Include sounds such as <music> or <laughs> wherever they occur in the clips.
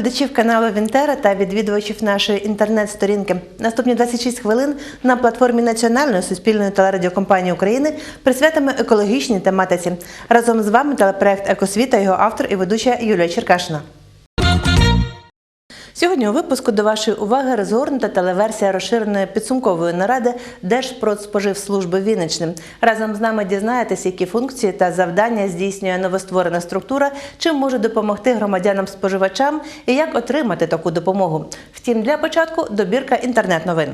Глядачів каналу Вінтера та відвідувачів нашої інтернет-сторінки. Наступні 26 хвилин на платформі Національної суспільної телерадіокомпанії України присвятимо екологічній тематиці. Разом з вами телепроект Екосвіта, його автор і ведуча Юлія Черкашина. Сьогодні у випуску до вашої уваги розгорнута телеверсія розширеної підсумкової наради Держпродспоживслужби Вінниччини. Разом з нами дізнаєтесь, які функції та завдання здійснює новостворена структура, чим може допомогти громадянам-споживачам і як отримати таку допомогу. Втім, для початку добірка інтернет-новин.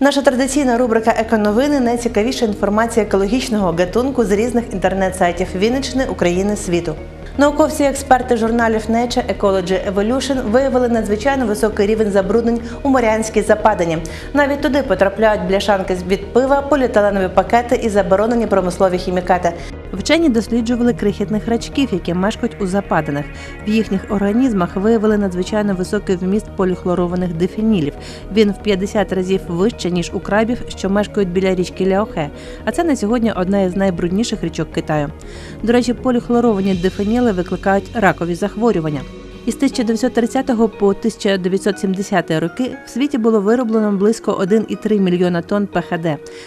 Наша традиційна рубрика Еконовини найцікавіша інформація екологічного гатунку з різних інтернет-сайтів Вінниччини, України, світу. Науковці і експерти журналів Nature Ecology Evolution виявили надзвичайно високий рівень забруднень у Морянській западині. Навіть туди потрапляють бляшанки від пива, поліетиленові пакети і заборонені промислові хімікати. Вчені досліджували крихітних рачків, які мешкають у западинах. В їхніх організмах виявили надзвичайно високий вміст поліхлорованих дифенілів. Він в 50 разів вище ніж у крабів, що мешкають біля річки Ляохе. А це на сьогодні одна із найбрудніших річок Китаю. До речі, поліхлоровані дифеніли викликають ракові захворювання. Із 1930 по 1970 роки в світі було вироблено близько 1,3 мільйона тонн ПХД.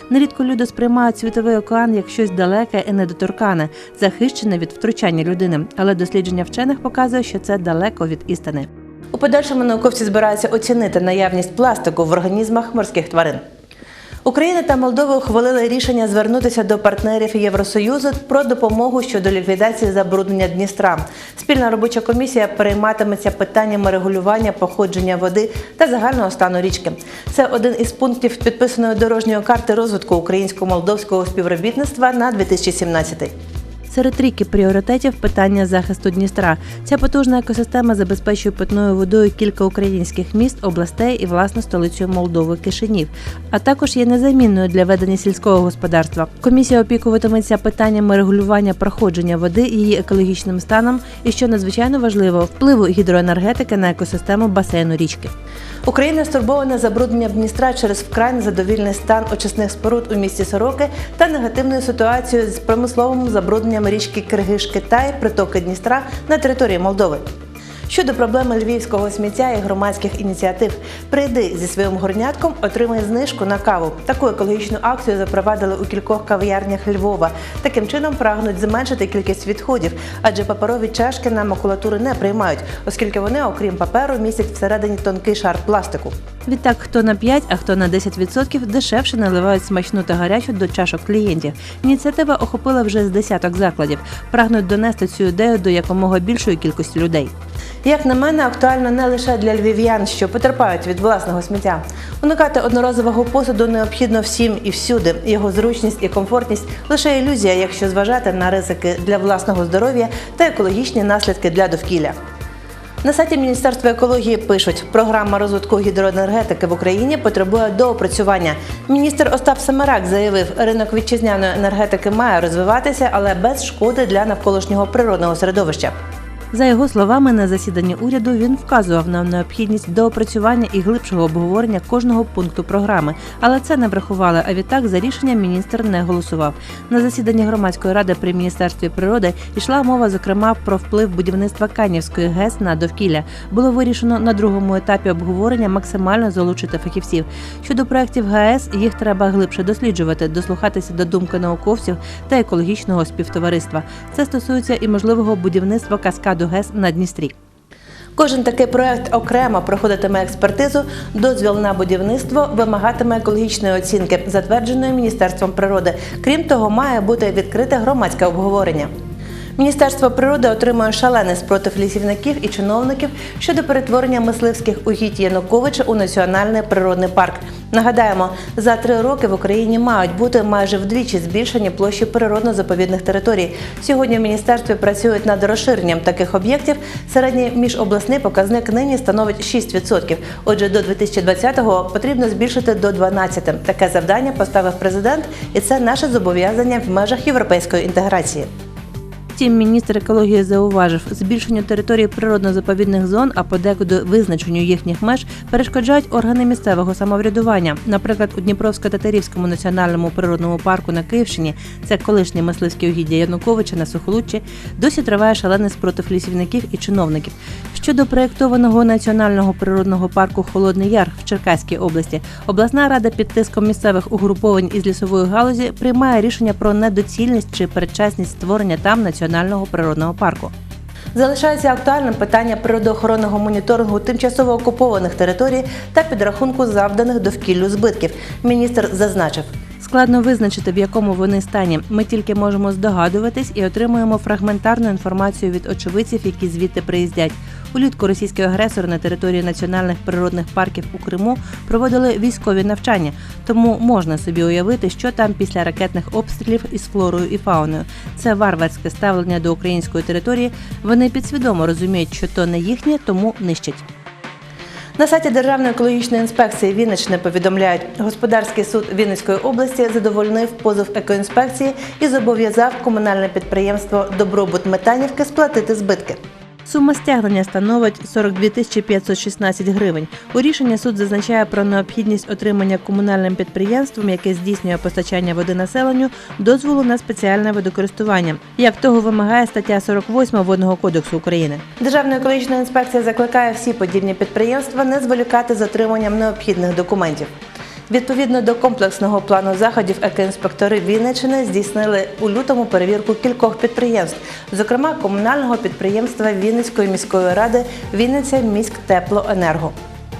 Нерідко люди сприймають світовий океан як щось далеке і недоторкане, захищене від втручання людини. Але дослідження вчених показує, що це далеко від істини. У подальшому науковці збираються оцінити наявність пластику в організмах морських тварин. Україна та Молдова ухвалили рішення звернутися до партнерів Євросоюзу про допомогу щодо ліквідації забруднення Дністра. Спільна робоча комісія перейматиметься питаннями регулювання походження води та загального стану річки. Це один із пунктів підписаної дорожньої карти розвитку українсько-молдовського співробітництва на 2017. Серед трійки пріоритетів питання захисту Дністра. Ця потужна екосистема забезпечує питною водою кілька українських міст, областей і власне столицю Молдови Кишинів, а також є незамінною для ведення сільського господарства. Комісія опікуватиметься питаннями регулювання проходження води, її екологічним станом і, що надзвичайно важливо, впливу гідроенергетики на екосистему басейну річки. Україна стурбована забрудненням Дністра через вкрай незадовільний стан очисних споруд у місті Сороки та негативною ситуацією з промисловим забрудненням річки Киргиш Китай, притоки Дністра на території Молдови. Щодо проблеми львівського сміття і громадських ініціатив, прийди зі своїм горнятком, отримай знижку на каву. Таку екологічну акцію запровадили у кількох кав'ярнях Львова. Таким чином прагнуть зменшити кількість відходів, адже паперові чашки на макулатуру не приймають, оскільки вони, окрім паперу, містять всередині тонкий шар пластику. Відтак, хто на 5, а хто на 10% дешевше наливають смачну та гарячу до чашок клієнтів. Ініціатива охопила вже з десяток закладів. Прагнуть донести цю ідею до якомога більшої кількості людей. Як на мене, актуально не лише для львів'ян, що потерпають від власного сміття. Уникати одноразового посуду необхідно всім і всюди. Його зручність і комфортність лише ілюзія, якщо зважати на ризики для власного здоров'я та екологічні наслідки для довкілля. На сайті Міністерства екології пишуть, програма розвитку гідроенергетики в Україні потребує доопрацювання. Міністр Остап Семерак заявив, ринок вітчизняної енергетики має розвиватися, але без шкоди для навколишнього природного середовища. За його словами, на засіданні уряду він вказував на необхідність доопрацювання і глибшого обговорення кожного пункту програми, але це не врахували. А відтак за рішенням міністр не голосував. На засіданні громадської ради при міністерстві природи йшла мова, зокрема, про вплив будівництва Канівської ГЕС на довкілля. Було вирішено на другому етапі обговорення максимально залучити фахівців. Щодо проєктів ГАЕС, їх треба глибше досліджувати, дослухатися до думки науковців та екологічного співтовариства. Це стосується і можливого будівництва каскаду ГЕС на Дністрі. Кожен такий проект окремо проходитиме експертизу, дозвіл на будівництво вимагатиме екологічної оцінки, затвердженої Міністерством природи. Крім того, має бути відкрите громадське обговорення. Міністерство природи отримує шалений спротив лісівників і чиновників щодо перетворення мисливських угідь Януковича у національний природний парк. Нагадаємо, за три роки в Україні мають бути майже вдвічі збільшені площі природно-заповідних територій. Сьогодні в міністерстві працюють над розширенням таких об'єктів. Середній міжобласний показник нині становить 6%. Отже, до 2020-го потрібно збільшити до 12%. Таке завдання поставив президент, і це наше зобов'язання в межах європейської інтеграції. Втім, міністр екології зауважив, збільшенню території природно-заповідних зон, а подекуди визначенню їхніх меж перешкоджають органи місцевого самоврядування. Наприклад, у Дніпровсько-Татарівському національному природному парку на Київщині, це колишнє мисливське угіддя Януковича на Сухолуччі, досі триває шалений спротив лісівників і чиновників. Щодо проєктованого національного природного парку Холодний Яр в Черкаській області, обласна рада під тиском місцевих угруповань із лісової галузі приймає рішення про недоцільність чи передчасність створення там національного природного парку. Залишається актуальним питання природоохоронного моніторингу тимчасово окупованих територій та підрахунку завданих довкіллю збитків. Міністр зазначив. Складно визначити, в якому вони стані. Ми тільки можемо здогадуватись і отримуємо фрагментарну інформацію від очевидців, які звідти приїздять. Улітку російські агресори на території національних природних парків у Криму проводили військові навчання, тому можна собі уявити, що там після ракетних обстрілів із флорою і фауною. Це варварське ставлення до української території. Вони підсвідомо розуміють, що то не їхнє, тому нищать. На сайті Державної екологічної інспекції Вінниччини повідомляють, господарський суд Вінницької області задовольнив позов екоінспекції і зобов'язав комунальне підприємство Добробут Метанівки сплатити збитки. Сума стягнення становить 42 тисячі 516 гривень. У рішенні суд зазначає про необхідність отримання комунальним підприємством, яке здійснює постачання води населенню, дозволу на спеціальне водокористування, як того вимагає стаття 48 Водного кодексу України. Державна екологічна інспекція закликає всі подібні підприємства не зволікати з отриманням необхідних документів. Відповідно до комплексного плану заходів, екоінспектори Вінниччини здійснили у лютому перевірку кількох підприємств, зокрема комунального підприємства Вінницької міської ради Вінниця міськтеплоенерго.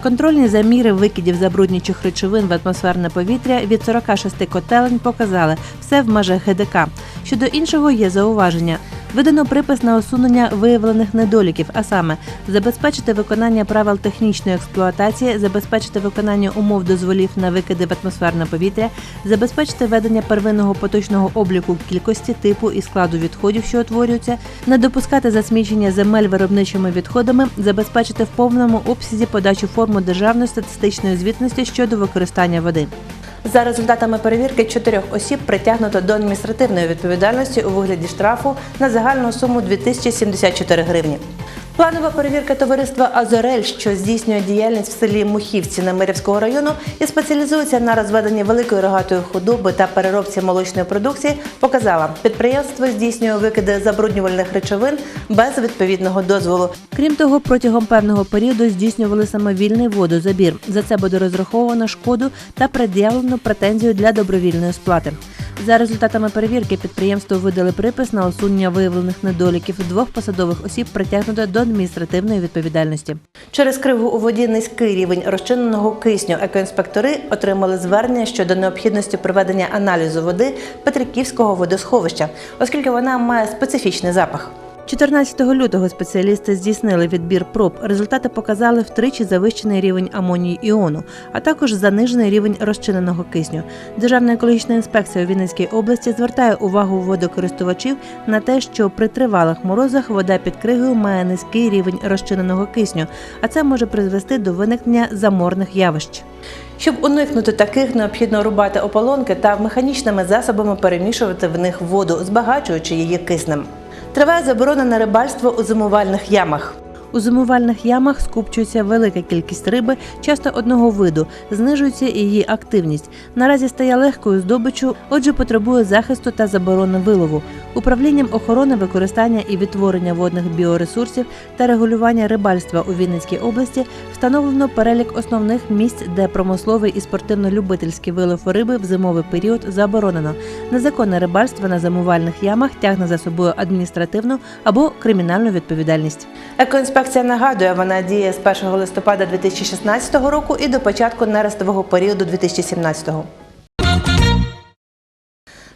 Контрольні заміри викидів забруднюючих речовин в атмосферне повітря від 46 котелень показали все в межах ГДК. Щодо іншого є зауваження. Видано припис на усунення виявлених недоліків, а саме забезпечити виконання правил технічної експлуатації, забезпечити виконання умов дозволів на викиди в атмосферне повітря, забезпечити ведення первинного поточного обліку кількості типу і складу відходів, що утворюються, не допускати засмічення земель виробничими відходами, забезпечити в повному обсязі подачу форму державної статистичної звітності щодо використання води. За результатами перевірки чотирьох осіб притягнуто до адміністративної відповідальності у вигляді штрафу на загальну суму 2074 гривні. Планова перевірка товариства Азорель, що здійснює діяльність в селі Мухівці Немирівського району і спеціалізується на розведенні великої рогатої худоби та переробці молочної продукції, показала, підприємство здійснює викиди забруднювальних речовин без відповідного дозволу. Крім того, протягом певного періоду здійснювали саме вільний водозабір. За це буде розраховано шкоду та пред'явлено претензію для добровільної сплати. За результатами перевірки підприємство видали припис на усунення виявлених недоліків двох посадових осіб притягнуто до адміністративної відповідальності. Через криву у воді низький рівень розчиненого кисню екоінспектори отримали звернення щодо необхідності проведення аналізу води Петриківського водосховища, оскільки вона має специфічний запах. 14 лютого спеціалісти здійснили відбір проб. Результати показали втричі завищений рівень амонію іону, а також занижений рівень розчиненого кисню. Державна екологічна інспекція у Вінницькій області звертає увагу водокористувачів на те, що при тривалих морозах вода під кригою має низький рівень розчиненого кисню, а це може призвести до виникнення заморних явищ. Щоб уникнути таких, необхідно рубати ополонки та механічними засобами перемішувати в них воду, збагачуючи її киснем. Триває заборона на рибальство у зимувальних ямах. У зимувальних ямах скупчується велика кількість риби, часто одного виду, знижується її активність. Наразі стає легкою здобиччю, отже, потребує захисту та заборони вилову. Управлінням охорони використання і відтворення водних біоресурсів та регулювання рибальства у Вінницькій області встановлено перелік основних місць, де промисловий і спортивно-любительський вилов риби в зимовий період заборонено. Незаконне рибальство на зимувальних ямах тягне за собою адміністративну або кримінальну відповідальність. Екоінспекція нагадує, вона діє з 1 листопада 2016 року і до початку нерестового періоду 2017.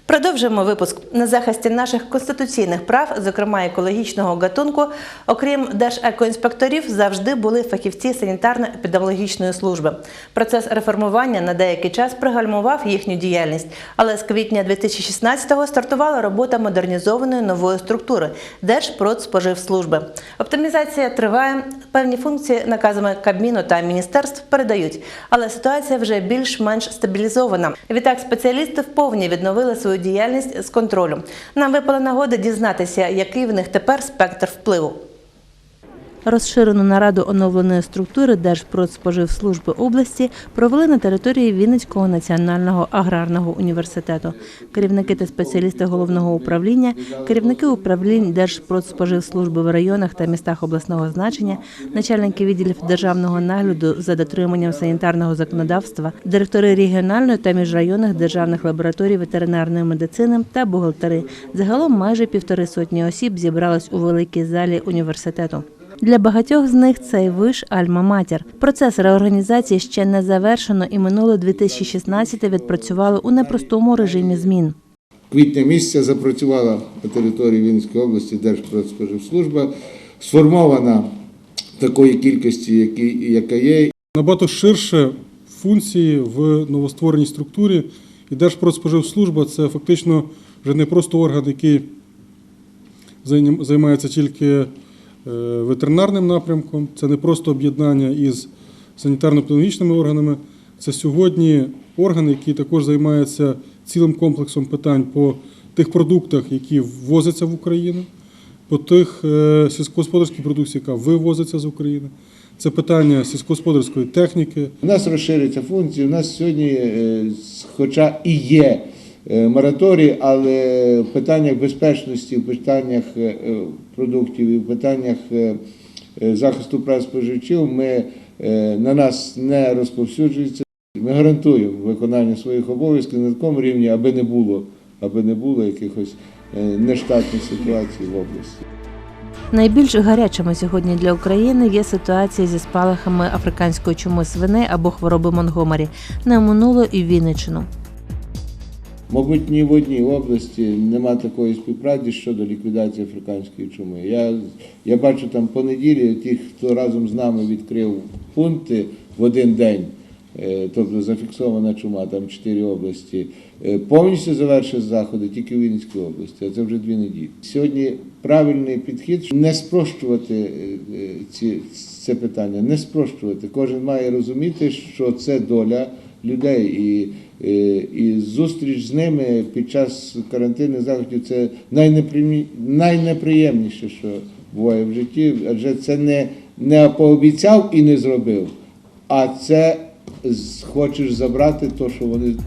Продовжуємо випуск на захисті наших конституційних прав, зокрема екологічного гатунку. Окрім держекоінспекторів, завжди були фахівці санітарно-епідеміологічної служби. Процес реформування на деякий час пригальмував їхню діяльність, але з квітня 2016-го стартувала робота модернізованої нової структури Держпродспоживслужби. Оптимізація триває. Певні функції наказами Кабміну та міністерств передають, але ситуація вже більш-менш стабілізована. Відтак спеціалісти вповні відновили свою свою діяльність з контролю. Нам випала нагода дізнатися, який в них тепер спектр впливу. Розширену нараду оновленої структури Держпродспоживслужби області провели на території Вінницького національного аграрного університету. Керівники та спеціалісти головного управління, керівники управлінь Держпродспоживслужби в районах та містах обласного значення, начальники відділів державного нагляду за дотриманням санітарного законодавства, директори регіональної та міжрайонних державних лабораторій ветеринарної медицини та бухгалтери. Загалом майже півтори сотні осіб зібрались у великій залі університету. Для багатьох з них цей виш альма-матір. Процес реорганізації ще не завершено, і минуле 2016 відпрацювали у непростому режимі змін. квітня місяця запрацювала на території Вінницької області Держпродспоживслужба, сформована такої кількості, яка є, Набагато ширше функції в новоствореній структурі. І Держпродспоживслужба це фактично вже не просто орган, який займається тільки ветеринарним напрямком, це не просто об'єднання із санітарно-педагогічними органами. Це сьогодні орган, який також займається цілим комплексом питань по тих продуктах, які ввозяться в Україну, по тих е, сільськогосподарській продукції, яка вивозиться з України. Це питання сільськогосподарської техніки, У нас розширюються функції. У нас сьогодні, е, хоча і є е, мораторій, але в питаннях безпечності, в питаннях е, е, продуктів і в питаннях е, е, захисту прав споживачів ми, е, на нас не розповсюджується. Ми гарантуємо виконання своїх обов'язків на такому рівні, аби не було, аби не було якихось е, нештатних ситуацій в області. Найбільш гарячими сьогодні для України є ситуація зі спалахами африканської чуми свиней або хвороби Монгомері. Не оминуло і Вінниччину. Мабуть, ні в одній області нема такої співпраці щодо ліквідації африканської чуми. Я, я бачу там по неділі ті, хто разом з нами відкрив пункти в один день, е, тобто зафіксована чума, там чотири області, е, повністю завершив заходи тільки в Вінницькій області, а це вже дві неділі. Сьогодні правильний підхід не спрощувати е, ці, це питання, не спрощувати. Кожен має розуміти, що це доля людей і, е, і зустріч з ними під час карантинних заходів це найнеприємні- найнеприємніше, що буває в житті, адже це не, не пообіцяв і не зробив, а це хочеш забрати те,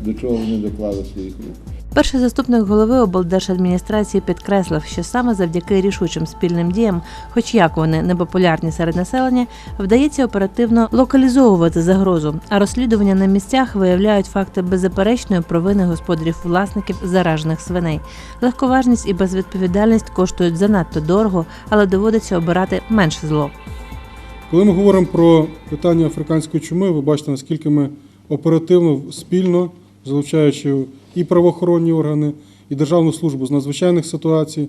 до чого вони доклали своїх рук. Перший заступник голови облдержадміністрації підкреслив, що саме завдяки рішучим спільним діям, хоч як вони непопулярні серед населення, вдається оперативно локалізовувати загрозу, а розслідування на місцях виявляють факти беззаперечної провини господарів власників заражених свиней. Легковажність і безвідповідальність коштують занадто дорого, але доводиться обирати менше зло. Коли ми говоримо про питання африканської чуми, ви бачите, наскільки ми оперативно, спільно, залучаючи і правоохоронні органи, і Державну службу з надзвичайних ситуацій,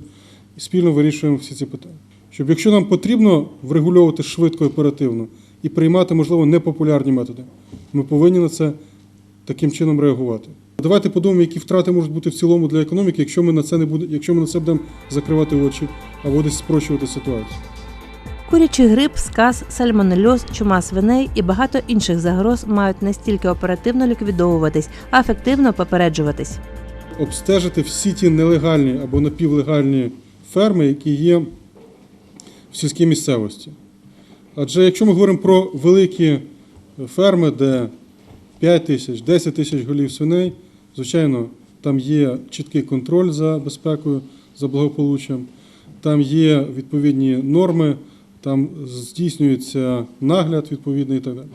спільно вирішуємо всі ці питання. Щоб якщо нам потрібно врегульовувати швидко і оперативно і приймати, можливо, непопулярні методи, ми повинні на це таким чином реагувати. Давайте подумаємо, які втрати можуть бути в цілому для економіки, якщо ми на це не буде, якщо ми на це будемо закривати очі або десь спрощувати ситуацію. Курячий грип, сказ, сальмонельоз, чума свиней і багато інших загроз мають не стільки оперативно ліквідовуватись, а ефективно попереджуватись. обстежити всі ті нелегальні або напівлегальні ферми, які є в сільській місцевості. Адже якщо ми говоримо про великі ферми, де 5 тисяч, 10 тисяч голів свиней, звичайно, там є чіткий контроль за безпекою, за благополуччям, там є відповідні норми, там здійснюється нагляд відповідний і так далі.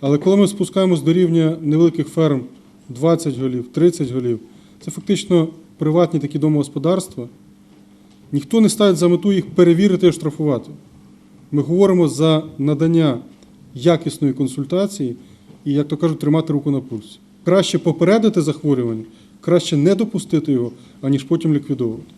Але коли ми спускаємось до рівня невеликих ферм 20 голів, 30 голів, це фактично приватні такі домогосподарства. Ніхто не ставить за мету їх перевірити і оштрафувати. Ми говоримо за надання якісної консультації і, як то кажуть, тримати руку на пульсі. Краще попередити захворювання, краще не допустити його, аніж потім ліквідовувати.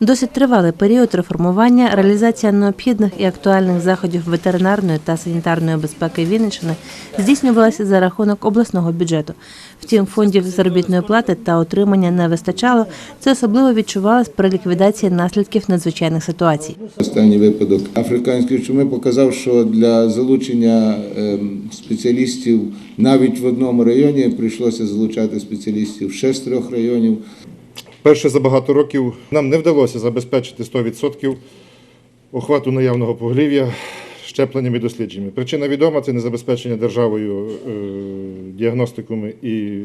Досить тривалий період реформування, реалізація необхідних і актуальних заходів ветеринарної та санітарної безпеки Вінниччини здійснювалася за рахунок обласного бюджету. Втім, фондів заробітної плати та отримання не вистачало. Це особливо відчувалось при ліквідації наслідків надзвичайних ситуацій. Останній випадок африканської чуми показав, що для залучення ем, спеціалістів навіть в одному районі прийшлося залучати спеціалістів ще районів. Перше за багато років нам не вдалося забезпечити 100% охвату наявного поголів'я щепленнями і дослідженнями. Причина відома це незабезпечення державою е, діагностиками і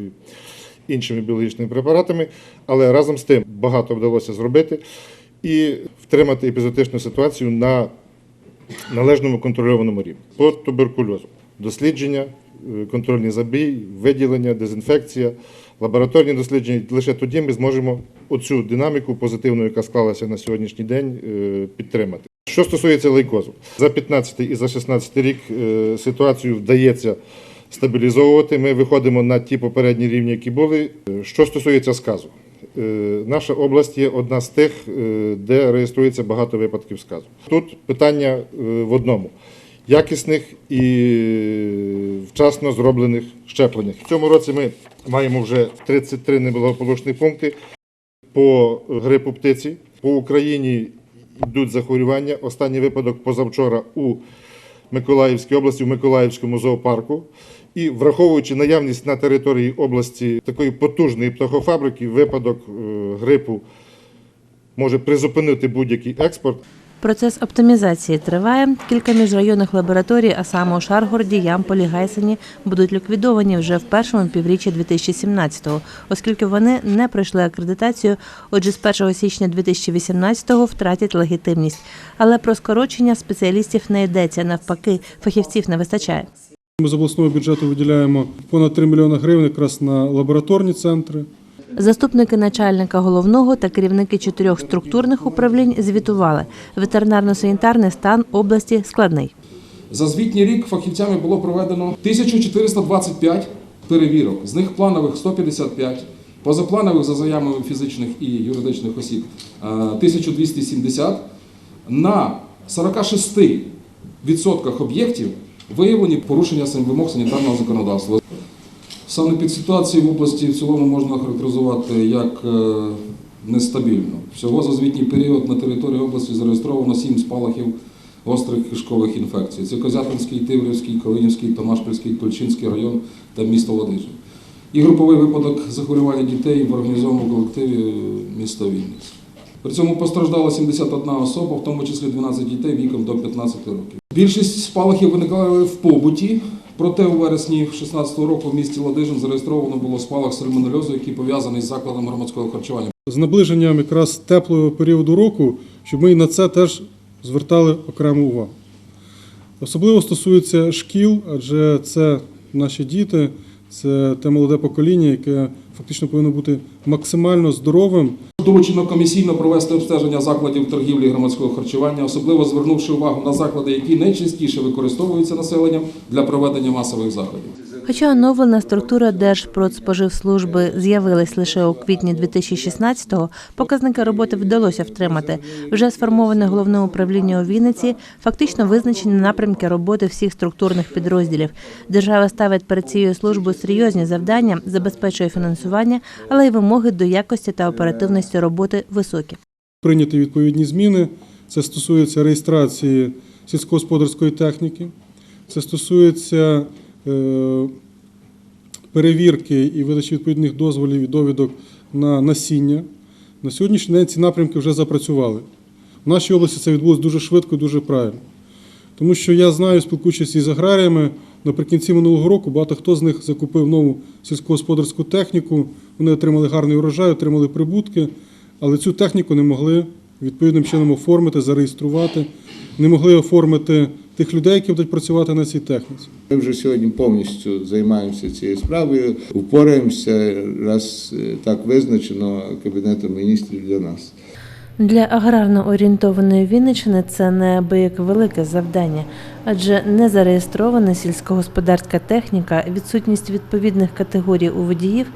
іншими біологічними препаратами, але разом з тим багато вдалося зробити і втримати епізотичну ситуацію на належному контрольованому рівні. По туберкульозу. Дослідження, е, контрольний забій, виділення, дезінфекція, лабораторні дослідження. Лише тоді ми зможемо оцю динаміку позитивну, яка склалася на сьогоднішній день, е, підтримати. Що стосується лейкозу, за 15 і за 16 рік е, ситуацію вдається стабілізовувати. Ми виходимо на ті попередні рівні, які були. Е, Що стосується сказу, наша область є одна з тих, де реєструється багато випадків сказу. Тут питання в одному: якісних і вчасно зроблених щепленнях. В цьому році ми маємо вже 33 неблагополучні пункти по грипу птиці. По Україні йдуть захворювання. Останній випадок позавчора у Миколаївській області, в Миколаївському зоопарку. І враховуючи наявність на території області такої потужної птахофабрики, випадок е, грипу може призупинити будь-який експорт. Процес оптимізації триває. Кілька міжрайонних лабораторій, а саме у Шаргороді, Ямполі, Гайсені, будуть ліквідовані вже в першому півріччі 2017-го, оскільки вони не пройшли акредитацію. Отже, з 1 січня 2018-го втратять легітимність. Але про скорочення спеціалістів не йдеться. Навпаки, фахівців не вистачає. Ми з обласного бюджету виділяємо понад 3 мільйони гривень якраз на лабораторні центри. Заступники начальника головного та керівники чотирьох структурних управлінь звітували. Ветеринарно-санітарний стан області складний. За звітній рік фахівцями було проведено 1425 перевірок, з них планових 155, позапланових за заявами фізичних і юридичних осіб е, 1270. На 46% об'єктів виявлені порушення вимог санітарного законодавства. Санепідситуацію в області в цілому можна характеризувати як е, нестабільну. Всього за звітній період на території області зареєстровано 7 спалахів гострих кишкових інфекцій. Це Козятинський, Тиврівський, Калинівський, Томашпільський, Тульчинський район та місто Ладижин. І груповий випадок захворювання дітей в організованому колективі е, міста Вінниць. При цьому постраждала 71 особа, в тому числі 12 дітей віком до 15 років. Більшість спалахів виникали в побуті, проте у вересні 2016 року в місті Ладижин зареєстровано було спалах сальмонельозу, який пов'язаний з закладом громадського харчування. З наближенням якраз теплого періоду року, щоб ми і на це теж звертали окрему увагу. Особливо стосується шкіл, адже це наші діти, це те молоде покоління, яке фактично повинно бути максимально здоровим, Доручено комісійно провести обстеження закладів торгівлі громадського харчування, особливо звернувши увагу на заклади, які найчастіше використовуються населенням для проведення масових заходів. Хоча оновлена структура Держпродспоживслужби з'явилась лише у квітні 2016-го, показники роботи вдалося втримати. Вже сформоване головне управління у Вінниці, фактично визначені напрямки роботи всіх структурних підрозділів. Держава ставить перед цією службою серйозні завдання, забезпечує фінансування, але й вимоги до якості та оперативності роботи високі. прийняті відповідні зміни. Це стосується реєстрації сільськогосподарської техніки, це стосується перевірки і видачі відповідних дозволів і довідок на насіння. На сьогоднішній день ці напрямки вже запрацювали. В нашій області це відбулося дуже швидко дуже правильно. Тому що я знаю, спілкуючись із аграріями, наприкінці минулого року багато хто з них закупив нову сільськогосподарську техніку, вони отримали гарний урожай, отримали прибутки, але цю техніку не могли відповідним чином оформити, зареєструвати, не могли оформити тих людей, які будуть працювати на цій техніці. Ми вже сьогодні повністю займаємося цією справою, впораємося, раз е, так визначено Кабінетом міністрів для нас. Для аграрно орієнтованої Вінниччини це неабияк велике завдання, адже не зареєстрована сільськогосподарська техніка, відсутність відповідних категорій у водіїв,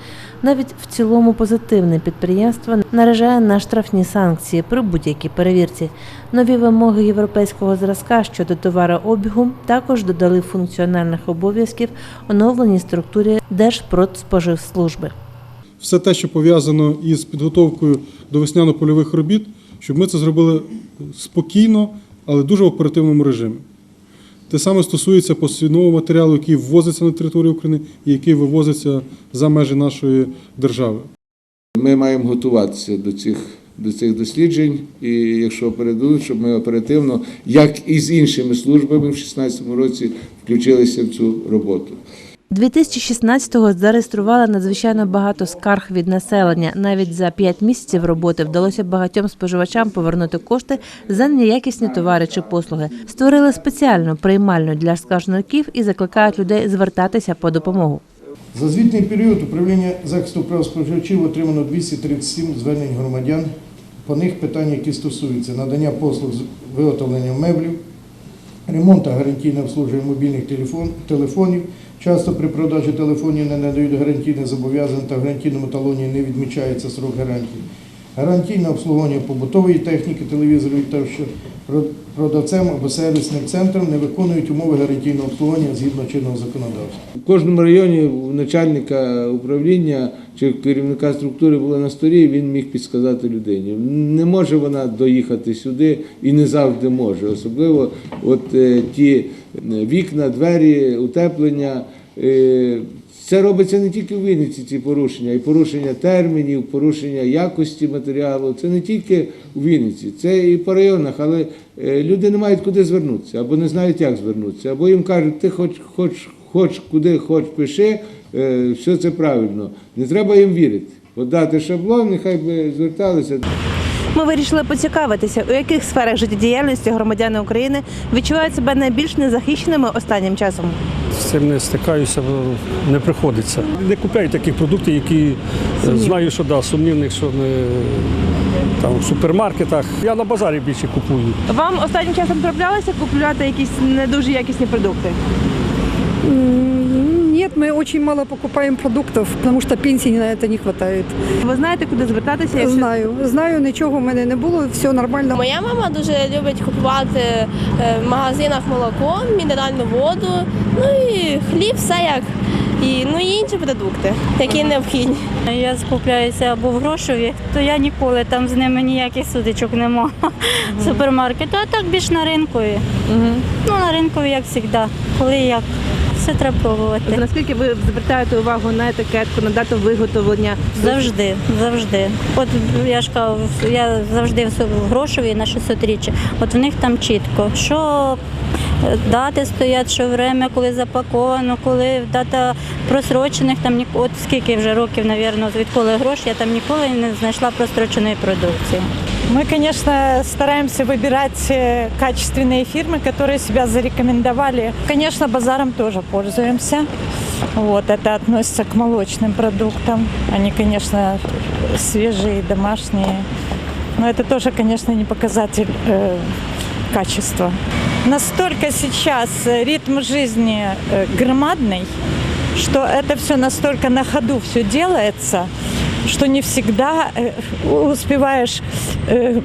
навіть в цілому позитивне підприємство наражає на штрафні санкції при будь-якій перевірці. Нові вимоги європейського зразка щодо товарообігу також додали функціональних обов'язків оновленій структурі Держпродспоживслужби. Все те, що пов'язано із підготовкою до весняно-польових робіт, щоб ми це зробили спокійно, але дуже в оперативному режимі. Те саме стосується посівного матеріалу, який ввозиться на територію України і який вивозиться за межі нашої держави. Ми маємо готуватися до цих, до цих досліджень, і якщо передадуть, щоб ми оперативно, як і з іншими службами в 2016 році, включилися в цю роботу. 2016-го зареєстрували надзвичайно багато скарг від населення. Навіть за 5 місяців роботи вдалося багатьом споживачам повернути кошти за неякісні товари чи послуги. Створили спеціальну приймальню для скаржників і закликають людей звертатися по допомогу. За звітний період управління захисту прав споживачів отримано 237 звернень громадян. По них питання, які стосуються надання послуг з виготовлення меблів, ремонт та гарантійне обслуговування мобільних телефон- телефонів. Часто при продажі телефонів не надають гарантійне зобов'язання та в гарантійному талоні не відмічається срок гарантії. Гарантійне обслуговування побутової техніки, телевізорів Про- продавцем або сервісним центром не виконують умови гарантійного обслуговування згідно чинного законодавства. В кожному районі у начальника управління чи керівника структури було на столі, і він міг підсказати людині. Не може вона доїхати сюди і не завжди може. Особливо от е, ті вікна, двері, утеплення. е, Це робиться не тільки в Вінниці ці порушення, і порушення термінів, порушення якості матеріалу. Це не тільки у Вінниці, це і по районах, але е, люди не мають куди звернутися, або не знають, як звернутися, або їм кажуть, ти хоч, хоч, хоч куди хоч пиши, е, все це правильно. Не треба їм вірити. От дати шаблон, нехай би зверталися. Ми вирішили поцікавитися, у яких сферах життєдіяльності громадяни України відчувають себе найбільш незахищеними останнім часом. З цим не стикаюся, не приходиться. Не купляю таких продуктів, які е, знаю, що да, сумнівних, що не там в супермаркетах. Я на базарі більше купую. Вам останнім часом траплялося купувати якісь не дуже якісні продукти? Нет, мы очень мало покупаем продуктов, потому что пенсии на это не хватает. Ви знаєте, куди звертатися? якщо- Знаю, знаю, нічого в мене не було, все нормально. Моя мама дуже любить купувати е, в магазинах молоко, мінеральну воду, ну і хліб, все як. І, ну і інші продукти, які необхідні. Я скупляюся або в грошові, то я ніколи там з ними ніяких судичок нема. Супермаркету, а так більш на ринкові. Ну, на ринкові, як завжди, коли як. Все треба пробувати. Наскільки ви звертаєте увагу на етикетку, на дату виготовлення? Завжди, завжди. От я ж кажу, я завжди в грошові на 600 річчя. От в них там чітко, що е, дати стоять, що время, коли запаковано, коли дата просрочених, там от скільки вже років, мабуть, відколи гроші, я там ніколи не знайшла просроченої продукції. Мы, конечно, стараемся выбирать э, качественные фирмы, которые себя зарекомендовали. Конечно, базаром тоже пользуемся. Вот, это относится к молочным продуктам. Они, конечно, свежие, домашние. Но это тоже, конечно, не показатель э, качества. Настолько сейчас ритм жизни э, громадный, что это все настолько на ходу все делается, что не всегда э, успеваешь э,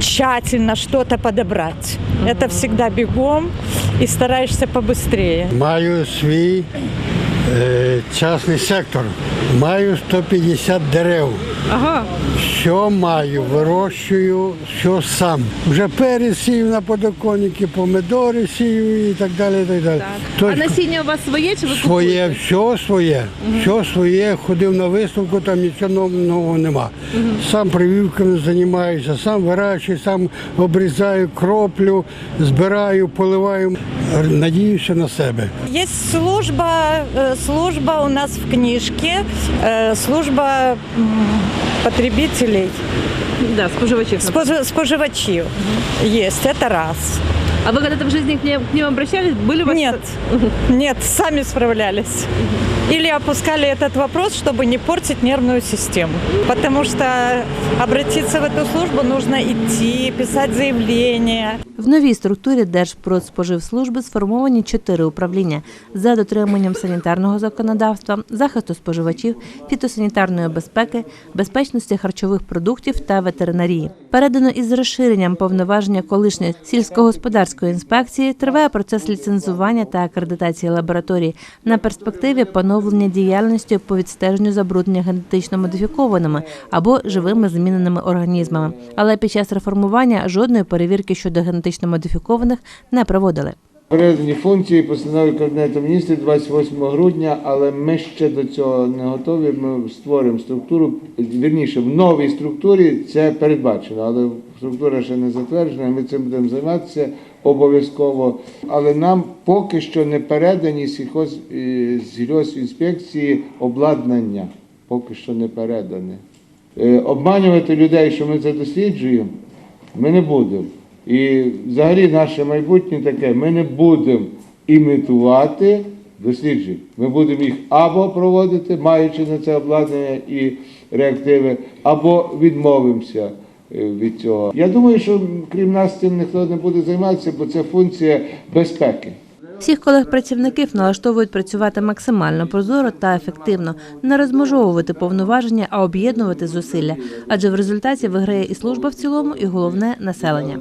тщательно что-то подобрать. Это всегда бегом и стараешься побыстрее. Маю свій е, частний сектор. Маю 150 дерев. Ага. Що маю, вирощую, що сам. Вже перець сію на подоконники, помидори сію і так далі. І так далі. А насіння у вас своє чи ви Своє, все своє, все своє. Ходив на виставку, там нічого нового нема. Сам прививками займаюся, сам вирощую, сам обрізаю, кроплю, збираю, поливаю Надіюся на себе. Есть служба, э, служба у нас в книжке, э, служба м, потребителей, Да, споживачів. спожи- споживачів. Есть, это раз. А вы когда-то в жизни к ним, к ним обращались? Были у вас? Нет, <laughs> нет, сами справлялись. Или опускали этот вопрос, чтобы не портить нервную систему. Потому что обратиться в эту службу нужно идти, писать заявление. В новій структурі Держпродспоживслужби сформовані чотири управління за дотриманням санітарного законодавства, захисту споживачів, фітосанітарної безпеки, безпечності харчових продуктів та ветеринарії. Передано із розширенням повноваження колишньої сільськогосподарської інспекції триває процес ліцензування та акредитації лабораторій на перспективі поновлення діяльності по відстеженню забруднення генетично модифікованими або живими зміненими організмами. Але під час реформування жодної перевірки щодо генетично модифікованих не проводили. Передані функції постанови Кабінету міністрів 28 грудня, але ми ще до цього не готові. Ми створимо структуру. Вірніше, в новій структурі це передбачено, але структура ще не затверджена. Ми цим будемо займатися обов'язково. Але нам поки що не передані сільхоз, е, обладнання. Поки що не передане. Е, Обманювати людей, що ми це досліджуємо, ми не будемо. І взагалі наше майбутнє таке, ми не будемо імітувати досліджень. Ми будемо їх або проводити, маючи на це обладнання і реактиви, або відмовимося від цього. Я думаю, що крім нас цим ніхто не буде займатися, бо це функція безпеки. Всіх колег-працівників налаштовують працювати максимально прозоро та ефективно, не розмежовувати повноваження, а об'єднувати зусилля. Адже в результаті виграє і служба в цілому, і головне населення.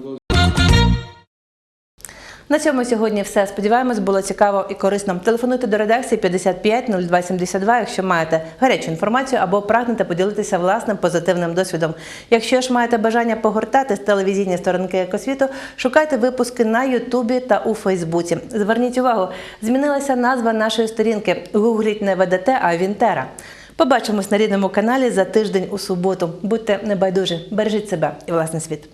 На цьому сьогодні все. Сподіваємось, було цікаво і корисно. Телефонуйте до редакції 55 02 72, якщо маєте гарячу інформацію або прагнете поділитися власним позитивним досвідом. Якщо ж маєте бажання погортати телевізійні сторінки екосвіту, шукайте випуски на Ютубі та у Фейсбуці. Зверніть увагу, змінилася назва нашої сторінки. Гугліть не ВДТ, а Вінтера. Побачимось на рідному каналі за тиждень у суботу. Будьте небайдужі, бережіть себе і власний світ.